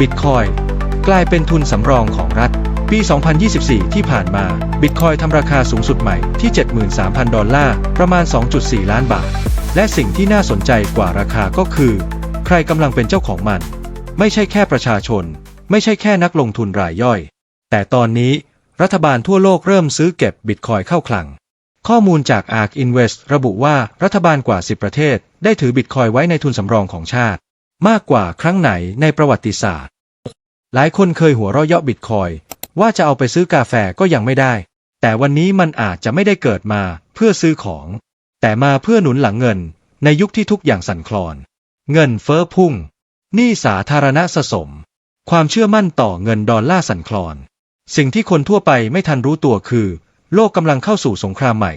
บิตคอยกลายเป็นทุนสำรองของรัฐ ปี 2024 ที่ผ่านมาบิตคอยทำราคาสูงสุดใหม่ที่ 73,000 ดอลลาร์ ประมาณ 2.4 ล้านบาท และสิ่งที่น่าสนใจกว่าราคาก็คือ ใครกำลังเป็นเจ้าของมัน ไม่ใช่แค่ประชาชน ไม่ใช่แค่นักลงทุนรายย่อย แต่ตอนนี้รัฐบาลทั่วโลกเริ่มซื้อเก็บบิตคอยเข้าคลัง ข้อมูลจาก ARK Invest ระบุว่ารัฐบาลกว่า 10 ประเทศ ได้ถือบิตคอยไว้ในทุนสำรองของชาติ มากกว่าครั้งไหนในประวัติศาสตร์ หลายคนเคยหัวเราะเยาะบิตคอยว่าจะเอาไปซื้อกาแฟก็ยังไม่ได้ แต่วันนี้มันอาจจะไม่ได้เกิดมาเพื่อซื้อของ แต่มาเพื่อหนุนหลังเงิน ในยุคที่ทุกอย่างสั่นคลอน เงินเฟ้อพุ่งหนี้สาธารณะสะสม ความเชื่อมั่นต่อเงินดอลลาร์สั่นคลอน สิ่งที่คนทั่วไปไม่ทันรู้ตัวคือ โลกกำลังเข้าสู่สงครามใหม่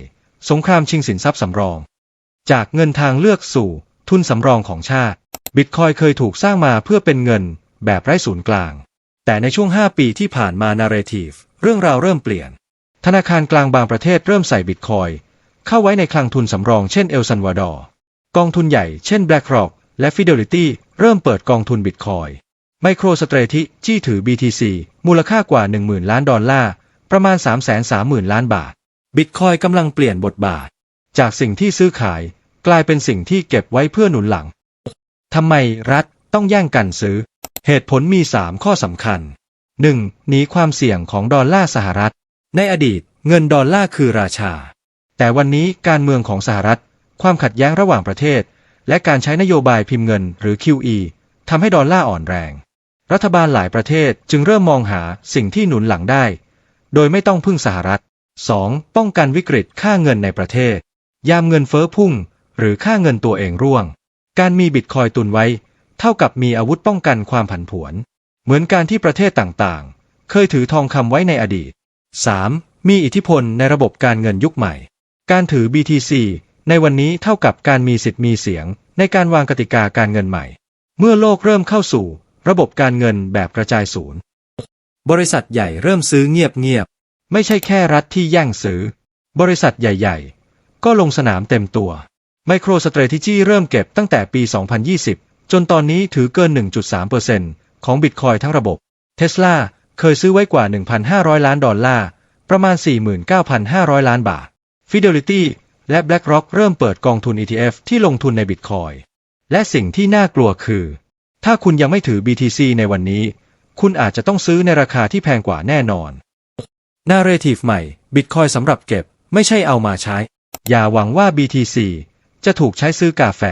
สงครามชิงสินทรัพย์สำรอง จากเงินทางเลือกสู่ทุนสำรองของชาติ บิตคอยเคยถูกสร้างมาเพื่อเป็นเงินแบบไร้ศูนย์กลาง แต่ในช่วง 5 ปีที่ผ่านมานาร์เรทีฟเรื่องราวเริ่มเปลี่ยน ธนาคารกลางบางประเทศเริ่มใส่บิตคอยเข้าไว้ในคลังทุนสำรองเช่นเอลซันวาดอร์กองทุนใหญ่เช่น BlackRock และ Fidelity เริ่มเปิดกองทุนบิตคอย MicroStrategy จี้ถือ BTC มูลค่ากว่า 10,000 ล้านดอลลาร์ ประมาณ 330,000 ล้านบาท บิตคอยกำลังเปลี่ยนบทบาท จากสิ่งที่ซื้อขาย กลายเป็นสิ่งที่เก็บไว้เพื่อหนุนหลัง ทำไมรัฐต้องแย่งกันซื้อ เหตุผลมี 3 ข้อสำคัญ 1. หนีความเสี่ยงของดอลลาร์สหรัฐ ในอดีตเงินดอลลาร์คือราชา แต่วันนี้การเมืองของสหรัฐ ความขัดแย้งระหว่างประเทศ และการใช้นโยบายพิมพ์เงินหรือ QE ทำให้ดอลลาร์อ่อนแรง รัฐบาลหลายประเทศจึงเริ่มมองหาสิ่งที่หนุนหลังได้ โดยไม่ต้องพึ่งสหรัฐ 2. ป้องกันวิกฤตค่าเงินในประเทศ ยามเงินเฟ้อพุ่ง หรือค่าเงินตัวเองร่วง การมีบิตคอยตุนไว้ เท่ากับมีอาวุธป้องกันความผันผวน เหมือนการที่ประเทศต่างๆ เคยถือทองคำไว้ในอดีต 3. มีอิทธิพลในระบบการเงินยุคใหม่ การถือ BTC ในวันนี้เท่ากับการมีสิทธิ์มีเสียง ในการวางกติกาการเงินใหม่ เมื่อโลกเริ่มเข้าสู่ ระบบการเงินแบบกระจายศูนย์ บริษัทใหญ่เริ่มซื้อเงียบๆ ไม่ใช่แค่รัฐที่แย่งซื้อ บริษัทใหญ่ ๆ ก็ลงสนามเต็มตัว MicroStrategy เริ่มเก็บตั้งแต่ปี 2020 จนตอนนี้ถือเกิน 1.3%ของบิตคอยทั้งระบบ Tesla เคยซื้อไว้กว่า 1,500 ล้านดอลลาร์ ประมาณ 49,500 ล้านบาท Fidelity และ BlackRock เริ่มเปิดกองทุน ETF ที่ลงทุนในบิตคอยและสิ่งที่น่ากลัวคือ ถ้าคุณยังไม่ถือ BTC ในวันนี้ คุณอาจจะต้องซื้อในราคาที่แพงกว่าแน่นอนนาเรทีฟใหม่บิตคอยสำหรับเก็บไม่ใช่เอามาใช้ อย่าหวังว่า BTC จะถูกใช้ซื้อกาแฟ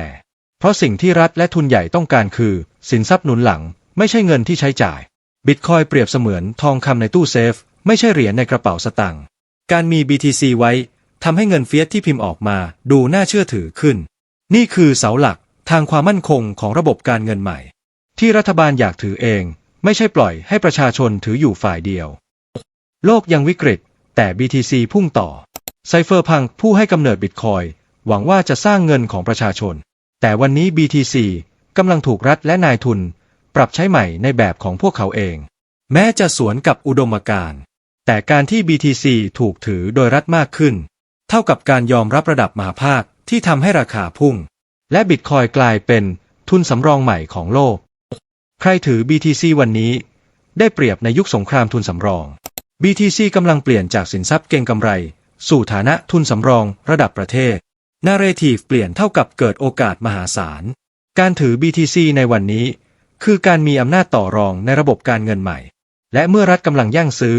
เพราะสิ่งที่รัฐและทุนใหญ่ต้องการคือ สินทรัพย์หนุนหลัง ไม่ใช่เงินที่ใช้จ่าย บิตคอยเปรียบเสมือนทองคำในตู้เซฟ ไม่ใช่เหรียญในกระเป๋าสตางค์การมี BTC ไว้ทำให้เงินเฟียสที่พิมพ์ออกมาดูน่าเชื่อถือขึ้น นี่คือเสาหลักทางความมั่นคงของระบบการเงินใหม่ ที่รัฐบาลอยากถือเอง ไม่ใช่ปล่อยให้ประชาชนถืออยู่ฝ่ายเดียว โลกยังวิกฤต แต่ BTC พุ่งต่อไซเฟอร์พังผู้ให้กำเนิดบิตคอย หวังว่าจะสร้างเงินของประชาชน แต่วันนี้ BTC กำลังถูกรัฐและนายทุน ปรับใช้ใหม่ในแบบของพวกเขาเอง แม้จะสวนกับอุดมการณ์แต่การที่ BTC ถูกถือโดยรัฐมากขึ้น เท่ากับการยอมรับระดับมหาภาคที่ทำให้ราคาพุ่ง และบิตคอยกลายเป็นทุนสำรองใหม่ของโลก ใครถือ BTC วันนี้ ได้เปรียบในยุคสงครามทุนสำรอง BTC กำลังเปลี่ยนจากสินทรัพย์เก็งกำไร สู่ฐานะทุนสำรองระดับประเทศ นาเรทีฟเปลี่ยนเท่ากับเกิดโอกาสมหาศาล การถือ BTC ในวันนี้ คือการมีอำนาจต่อรองในระบบการเงินใหม่ และเมื่อรัฐกำลังแย่งซื้อ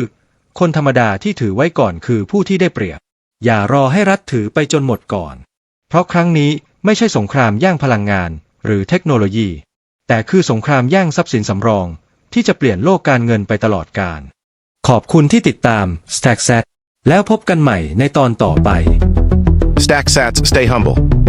คนธรรมดาที่ถือไว้ก่อนคือผู้ที่ได้เปรียบ อย่ารอให้รัฐถือไปจนหมดก่อน เพราะครั้งนี้ไม่ใช่สงครามแย่งพลังงาน หรือเทคโนโลยี แต่คือสงครามแย่งทรัพย์สินสำรอง ที่จะเปลี่ยนโลกการเงินไปตลอดกาลขอบคุณที่ติดตาม StackSat แล้วพบกันใหม่ในตอนต่อไป Stack sats, stay humble.